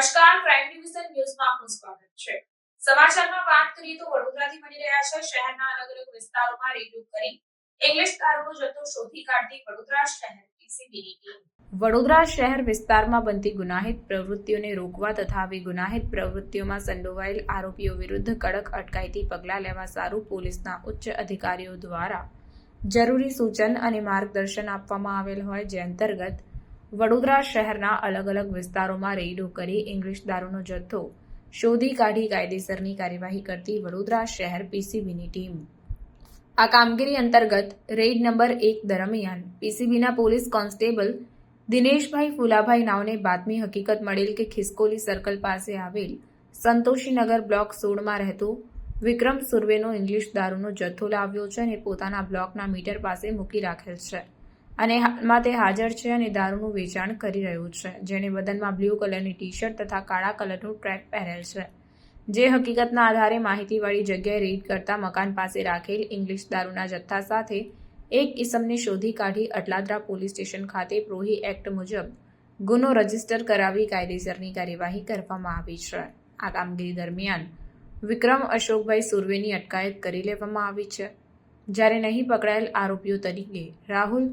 Crime division ન્યૂઝમાં આપનું સ્વાગત છે. સમાચારમાં વાત કરીએ તો વડોદરાથી બની રહ્યા છે. શહેરના અલગ અલગ વિસ્તારોમાં રેડ કરી ઇંગ્લિશ દારૂનો જથ્થો શોધી કાઢતી વડોદરા શહેર પીસીબીની ટીમ. વડોદરા શહેર વિસ્તારમાં બનતી ગુનાહિત પ્રવૃત્તિઓને રોકવા તથા આવી ગુનાહિત પ્રવૃત્તિઓમાં સંડોવાયેલ આરોપીઓ વિરુદ્ધ કડક અટકાયતી પગલાં લેવા સારું પોલીસના ઉચ્ચ અધિકારીઓ દ્વારા જરૂરી સૂચન અને માર્ગદર્શન આપવામાં આવેલ હોય જે અંતર્ગત વડોદરા શહેરના અલગ અલગ વિસ્તારોમાં રેડો કરી ઇંગ્લિશ દારૂનો જથ્થો શોધી કાઢી કાયદેસરની કાર્યવાહી કરતી વડોદરા શહેર પીસીબીની ટીમ. આ કામગીરી અંતર્ગત રેડ નંબર એક દરમિયાન પીસીબીના પોલીસ કોન્સ્ટેબલ દિનેશભાઈ ફુલાભાઈ નાવને બાતમી હકીકત મળેલ કે ખિસકોલી સર્કલ પાસે આવેલ સંતોષીનગર બ્લોક સોળમાં રહેતો વિક્રમ સુર્વેનો ઇંગ્લિશ દારૂનો જથ્થો લાવ્યો છે અને પોતાના બ્લોકના મીટર પાસે મૂકી રાખેલ છે. અને હાલમાં તે હાજર છે અને દારૂનું વેચાણ કરી રહ્યું છે જેણે બદનમાં બ્લુ કલરની ટી શર્ટ તથા કાળા કલરનું ટ્રેક પહેરેલ છે. જે હકીકતના આધારે માહિતીવાળી જગ્યાએ રેડ કરતા મકાન પાસે રાખેલ ઇંગ્લિશ દારૂના જથ્થા સાથે એક ઇસમને શોધી કાઢી અટલાદરા પોલીસ સ્ટેશન ખાતે પ્રોહી એક્ટ મુજબ ગુનો રજિસ્ટર કરાવી કાયદેસરની કાર્યવાહી કરવામાં આવી છે. આ કામગીરી દરમિયાન વિક્રમ અશોકભાઈ સુર્વેની અટકાયત કરી લેવામાં આવી છે. જ્યારે નહીં પકડાયેલ આરોપીઓ તરીકે રાહુલ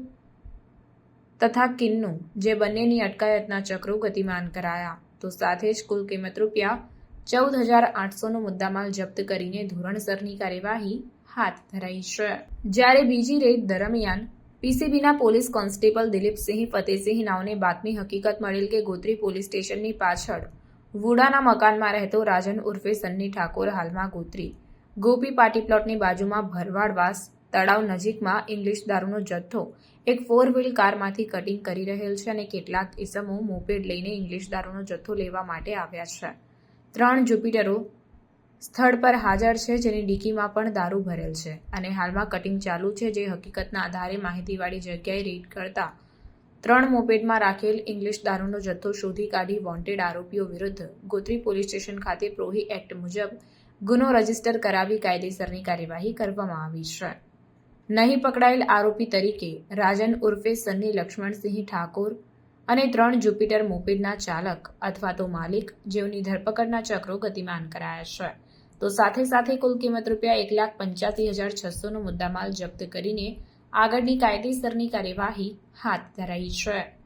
તથા કિન્નુ, જે બંનેની અટકાયતના ચક્રો ગતિમાન કરાયા, તો સાથે જ કુલ કિંમત રૂપિયા ચૌદ હજાર આઠસોનો મુદ્દામાલ જપ્ત કરીને ધોરણસરની કાર્યવાહી હાથ ધરાઈ છે. જ્યારે બીજી રેડ દરમિયાન પીસીબીના પોલીસ કોન્સ્ટેબલ દિલીપસિંહ ફતેસિંહ નાવને બાતમી હકીકત મળેલ કે ગોત્રી પોલીસ સ્ટેશનની પાછળ વુડાના મકાનમાં રહેતો રાજન ઉર્ફે સન્ની ઠાકોર હાલમાં ગોત્રી. ગોપી પાટી પ્લોટની બાજુમાં ભરવાડવાસ તળાવ નજીકમાં ઇંગ્લિશ દારૂનો જથ્થો. એક ફોર વ્હીલ કારમાંથી કટિંગ કરી રહેલ છે અને કેટલાક ઇસમો મોપેડ લઈને ઇંગ્લિશ દારૂનો જથ્થો લેવા માટે આવ્યા છે. ત્રણ જુપિટરો સ્થળ પર હાજર છે જેની ડીકીમાં પણ દારૂ ભરેલ છે અને હાલમાં કટિંગ ચાલુ છે જે હકીકતના આધારે માહિતીવાળી જગ્યાએ રીડ કરતા ત્રણ મોપેડમાં રાખેલ ઇંગ્લિશ દારૂનો જથ્થો શોધી કાઢી વોન્ટેડ આરોપીઓ વિરુદ્ધ ગોત્રી પોલીસ સ્ટેશન ખાતે પ્રોહી એક્ટ મુજબ ગુનો રજિસ્ટર કરાવી કાયદેસરની કાર્યવાહી કરવામાં આવી છે. નહીં પકડાયેલ આરોપી તરીકે રાજન ઉર્ફે સન્ની લક્ષ્મણસિંહ ઠાકોર અને ત્રણ જુપિટર મોપેડના ચાલક અથવા તો માલિક જેઓની ધરપકડના ચક્રો ગતિમાન કરાયા છે. તો સાથે સાથે કુલ કિંમત રૂપિયા એક લાખ પંચ્યાસી હજાર છસોનો મુદ્દામાલ જપ્ત કરીને આગળની કાયદેસરની કાર્યવાહી હાથ ધરાઈ છે.